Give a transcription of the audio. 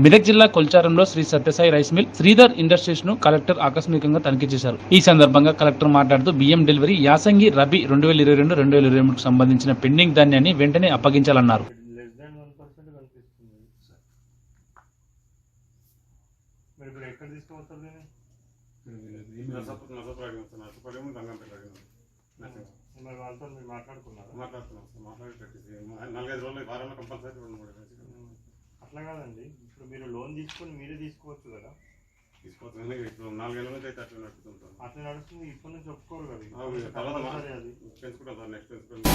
మెదక్ జిల్లా కొల్చారంలో Sri Satyasai rice mill Sridhar ఇండస్ట్రీస్ను కలెక్టర్ ఆకస్మికంగా తనిఖీ చేశారు. ఈ సందర్భంగా కలెక్టర్ మాట్లాడుతూ బియ్యం డెలివరీ యాసంగి రబీ రెండు వేల ఇరవై రెండు రెండు వేల ఇరవై మూడుకు సంబంధించిన పెండింగ్ ధాన్యాన్ని వెంటనే అప్పగించాలన్నారు. మాట్లాడుకున్నారా? మాట్లాడుతున్నాం సార్. మాట్లాడి పెట్టేసి నాలుగైదు రోజులు వారంలో కంపల్సరీ రెండు మూడు వేసి అట్లా కాదండి. ఇప్పుడు మీరు లోన్ తీసుకొని మీరే తీసుకోవచ్చు కదా. తీసుకోవచ్చు ఇప్పుడు నాలుగేళ్ళ నుంచి అయితే అట్లా అట్లా నడుస్తుంది. ఇప్పటి నుంచి ఒప్పుకోరు కదా. తర్వాత పెంచుకుంటాం సార్ నెక్స్ట్ పెంచుకుంటాం.